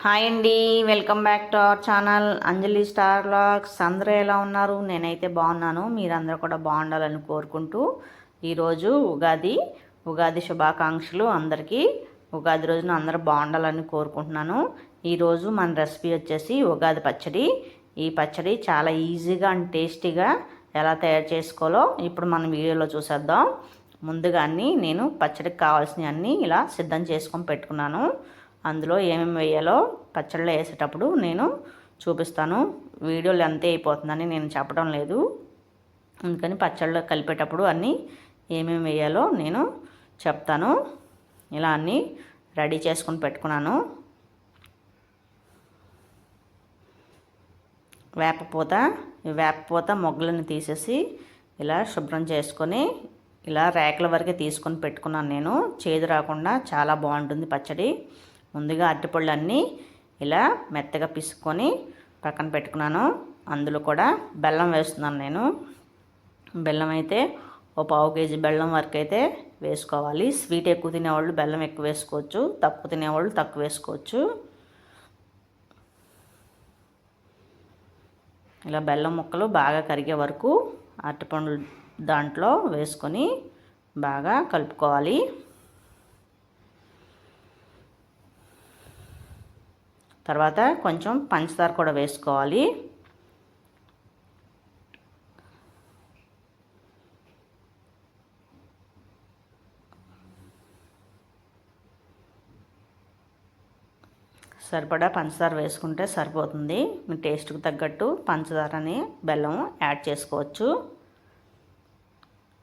Hi అండి welcome back to our channel. Anjali star vlogs అందరూ ఎలా ఉన్నారు? నేనైతే బాగున్నాను. మీరందరూ కూడా బాగుండాలని కోరుకుంటూ ఈరోజు ఉగాది ఉగాది శుభాకాంక్షలు అందరికీ. ఉగాది రోజున అందరూ బాగుండాలని కోరుకుంటున్నాను. ఈరోజు మన రెసిపీ వచ్చేసి ఉగాది పచ్చడి. ఈ పచ్చడి చాలా ఈజీగా అండ్ టేస్టీగా ఎలా తయారు చేసుకోవాలో ఇప్పుడు మనం వీడియోలో చూసేద్దాం. ముందుగా అన్నీ నేను పచ్చడికి కావాల్సినవి అన్నీ ఇలా సిద్ధం చేసుకొని పెట్టుకున్నాను. అందులో ఏమేమి వేయాలో పచ్చళ్ళు వేసేటప్పుడు నేను చూపిస్తాను. వీడియోలు అంతే అయిపోతుందని నేను చెప్పడం లేదు. అందుకని పచ్చళ్ళు కలిపేటప్పుడు అన్నీ ఏమేమి వేయాలో నేను చెప్తాను. ఇలా అన్నీ రెడీ చేసుకొని పెట్టుకున్నాను. వేపపూత ఈ వేపపూత మొగ్గలను తీసేసి ఇలా శుభ్రం చేసుకొని ఇలా రేకల వరకే తీసుకొని పెట్టుకున్నాను నేను. చేదు రాకుండా చాలా బాగుంటుంది పచ్చడి. ముందుగా అరటిపళ్ళు అన్నీ ఇలా మెత్తగా పిసుకొని పక్కన పెట్టుకున్నాను. అందులో కూడా బెల్లం వేస్తున్నాను నేను. బెల్లం అయితే ఓ పావు కేజీ బెల్లం వరకు అయితే వేసుకోవాలి. స్వీట్ ఎక్కువ తినేవాళ్ళు బెల్లం ఎక్కువ వేసుకోవచ్చు. తక్కువ తినేవాళ్ళు తక్కువ వేసుకోవచ్చు. ఇలా బెల్లం ముక్కలు బాగా కరిగే వరకు అరటిపండ్లు దాంట్లో వేసుకొని బాగా కలుపుకోవాలి. తర్వాత కొంచెం పంచదార కూడా వేసుకోవాలి. సరిపడా పంచదార వేసుకుంటే సరిపోతుంది. మీ టేస్ట్కి తగ్గట్టు పంచదారని బెల్లం యాడ్ చేసుకోవచ్చు.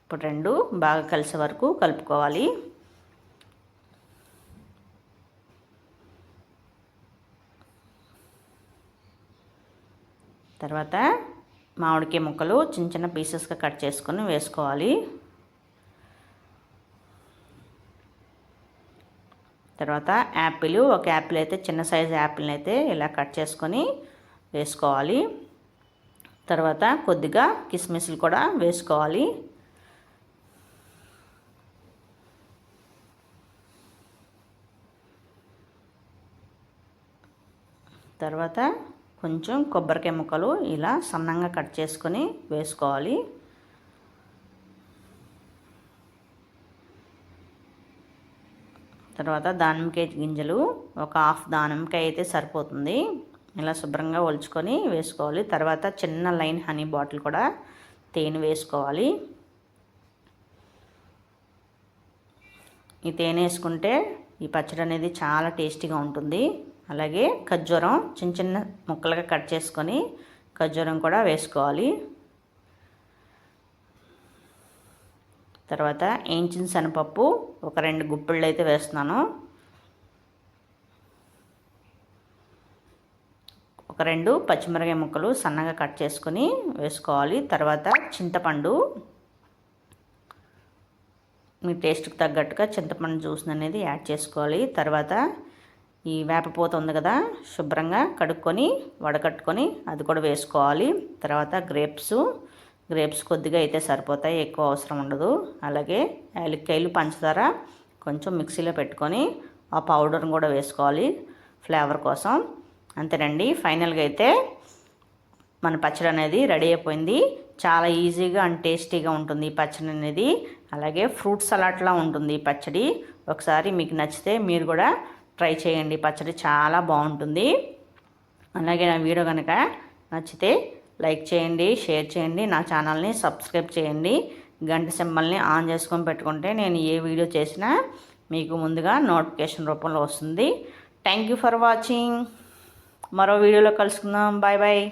ఇప్పుడు రెండు బాగా కలిసే వరకు కలుపుకోవాలి. తర్వాత మామిడికాయ ముక్కలు చిన్న చిన్న పీసెస్గా కట్ చేసుకొని వేసుకోవాలి. తర్వాత యాపిల్ ఒక యాపిల్ అయితే చిన్న సైజు యాపిల్ని అయితే ఇలా కట్ చేసుకొని వేసుకోవాలి. తర్వాత కొద్దిగా కిస్మిస్లు కూడా వేసుకోవాలి. తర్వాత కొంచెం కొబ్బరికాయ ముక్కలు ఇలా సన్నంగా కట్ చేసుకొని వేసుకోవాలి. తర్వాత దానిమ్మకాయ గింజలు ఒక హాఫ్ దానిమ్మకాయ అయితే సరిపోతుంది. ఇలా శుభ్రంగా ఒలుచుకొని వేసుకోవాలి. తర్వాత చిన్న లైన్ హనీ బాటిల్ కూడా తేనె వేసుకోవాలి. ఈ తేనె వేసుకుంటే ఈ పచ్చడి అనేది చాలా టేస్టీగా ఉంటుంది. అలాగే ఖర్జూరం చిన్న చిన్న ముక్కలుగా కట్ చేసుకొని ఖర్జూరం కూడా వేసుకోవాలి. తర్వాత ఏంచిన శనపప్పు ఒక రెండు గుప్పిళ్ళు అయితే వేస్తున్నాను. ఒక రెండు పచ్చిమిరకాయ ముక్కలు సన్నగా కట్ చేసుకొని వేసుకోవాలి. తర్వాత చింతపండు. మీ టేస్ట్కి తగ్గట్టుగా చింతపండు జ్యూస్ అనేది యాడ్ చేసుకోవాలి. తర్వాత ఈ వేపపూత ఉంది కదా శుభ్రంగా కడుక్కొని వడకట్టుకొని అది కూడా వేసుకోవాలి. తర్వాత గ్రేప్స్ గ్రేప్స్ కొద్దిగా అయితే సరిపోతాయి ఎక్కువ అవసరం ఉండదు. అలాగే యాలక్కాయలు పంచదార కొంచెం మిక్సీలో పెట్టుకొని ఆ పౌడర్ని కూడా వేసుకోవాలి ఫ్లేవర్ కోసం. అంతేనండి ఫైనల్గా అయితే మన పచ్చడి అనేది రెడీ అయిపోయింది. చాలా ఈజీగా అండ్ టేస్టీగా ఉంటుంది ఈ పచ్చడి అనేది. అలాగే ఫ్రూట్ సలాడ్లా ఉంటుంది ఈ పచ్చడి. ఒకసారి మీకు నచ్చితే మీరు కూడా ట్రై చేయండి. పచ్చడి చాలా బాగుంటుంది. అలాగే నా వీడియో కనుక నచ్చితే లైక్ చేయండి షేర్ చేయండి నా ఛానల్ని సబ్స్క్రైబ్ చేయండి. గంట సింబల్ని ఆన్ చేసుకొని పెట్టుకుంటే నేను ఏ వీడియో చేసినా మీకు ముందుగా నోటిఫికేషన్ రూపంలో వస్తుంది. థ్యాంక్ యూ ఫర్ వాచింగ్ మరో వీడియోలో కలుసుకుందాం. Bye bye